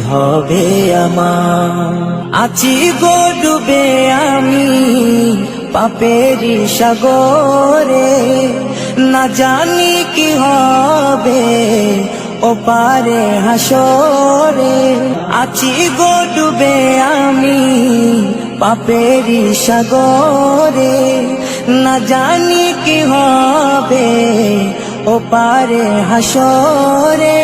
হবে আমার। আছি গো ডুবে আমি পাপেরি সাগরে। না জানি কি হবে ও পারে হাসরে। আছি গো ডুবে আমি পাপেরি সাগরে। না জানি কি হবে ও পারে হাসরে।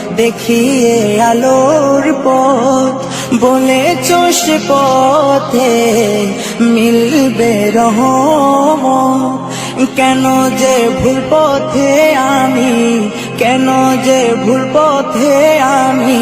দেখিয়ে আলোর পথ বলে চোষ পথে মিলবে রহ কেন যে ভুল পথে আমি, কেন যে ভুল পথে আমি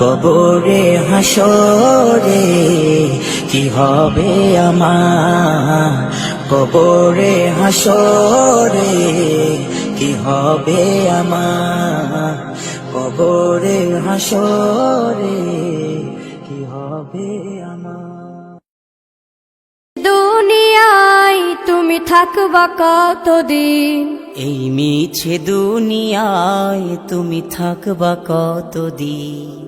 কবরে হাসরে কি হবে আমার? কবরে হাসরে কি হবে আমার? কবরে হাসরে কি হবে আমার? দুনিয়ায় তুমি থাকবা কতদিন? এই মিছে দুনিয়ায় তুমি থাকবা কতদিন?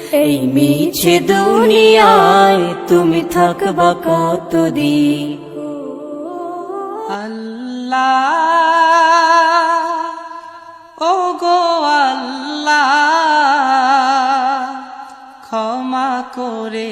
এই মিছে দুনিয়ায় তুমি থাকবা কতদিন? আল্লাহ ও গো আল্লাহ ক্ষমা করে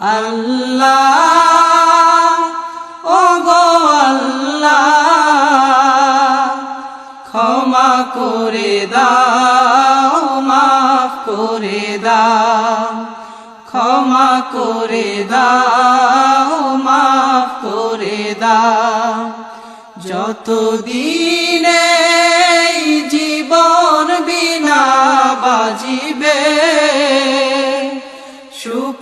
আল্লাহ ও গো আল্লাহ, ক্ষমা করে দাও, মাফ করে দাও, ক্ষমা করে দাও, মাফ করে দাও যত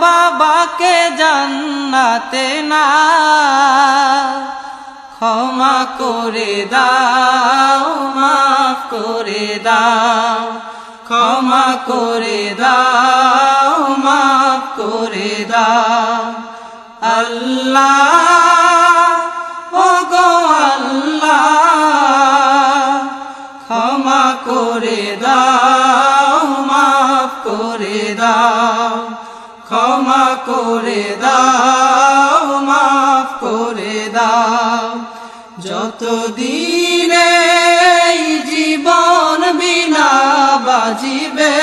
বাবাকে জান্নাতে না। ক্ষমা করে দাও, মাফ করে দাও। ক্ষমা করে দাও, মাফ করে দাও। আল্লাহ ও গো আল্লাহ, ক্ষমা করে দাও, মাফ করে দাও। যত দিনে জীবন বিনা বাজিবে,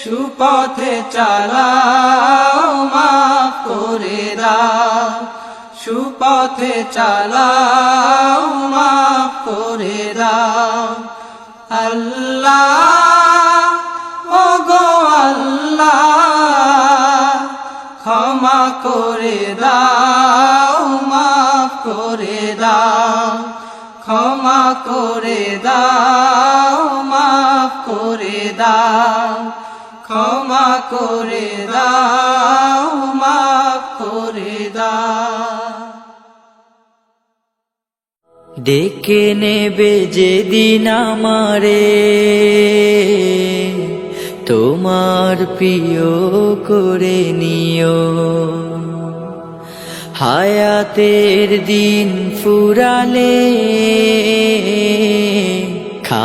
সুপথে চালাও, মাফ করে দাও। সুপথে চালাও, মাফ করে দাও। আল্লাহ করে দাও, মাফ করে দাও, ক্ষমা করে দাও, মাফ করে দাও। ডেকে নেবে যেদিন আমারে, তোমার প্রিয় করে নিও। হায়াতের দিন ফুরালে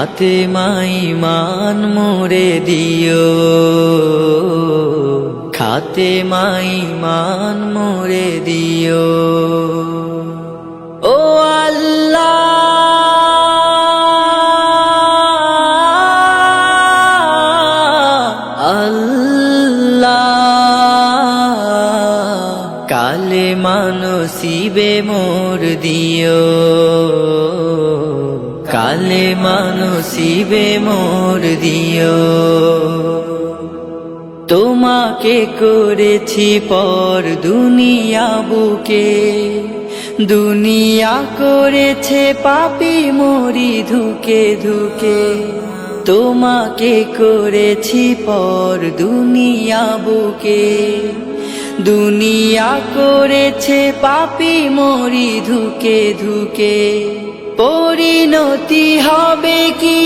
খাতে মাই মান মোরে দিও। খাতে মাই মান মোরে দিও। ও আল্লাহ আল্লাহ, কালে মানসিবে মোর দিও। কালে মানসিবে মোর দিও। তোমাকে করেছি পর দুনিয়া বুকে, দুনিয়া করেছে পাপি মরি ধুকে ধুকে। তোমাকে করেছি পর দুনিয়া বুকে, দুনিয়া করেছে পাপি মরি ধুকে ধুকে। পরিণতি হবে কি?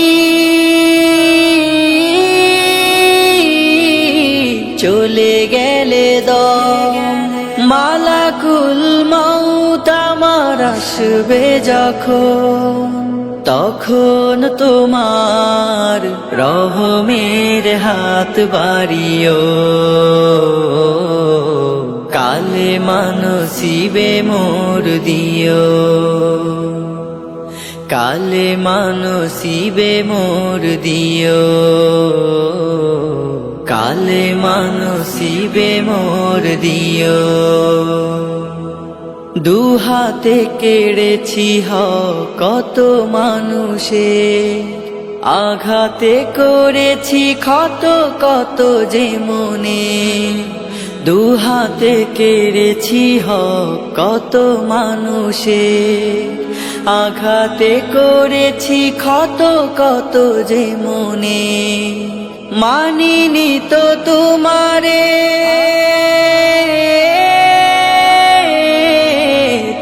চলে গেলে দ মালাকুল আসবে যখন। তখন তোমার রহমের হাত বাড়িও। কালে মানসিবে মোর দিও। কালে মানসিবে মোর দিও। কালে মানসিবে মোর দিও। দু হাতে কেড়েছি হ কত মানুষে, আঘাতে করেছি ক্ষত কত যে মনে। দু হাতে কেড়েছি হ কত মানুষে আঘাতে করেছি ক্ষত কত যে মনে। মানিনি তো তোমারে।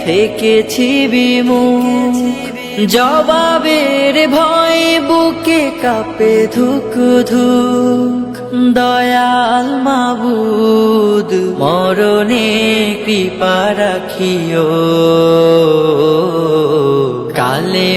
থেকেছি বিমুখ। জবাবের ভয় বুকে কাপে ধুক ধুক। দয়াল মাবুদ, মরণে কৃপা রাখিও।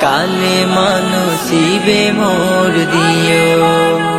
কালে মানসিবে মোর দিও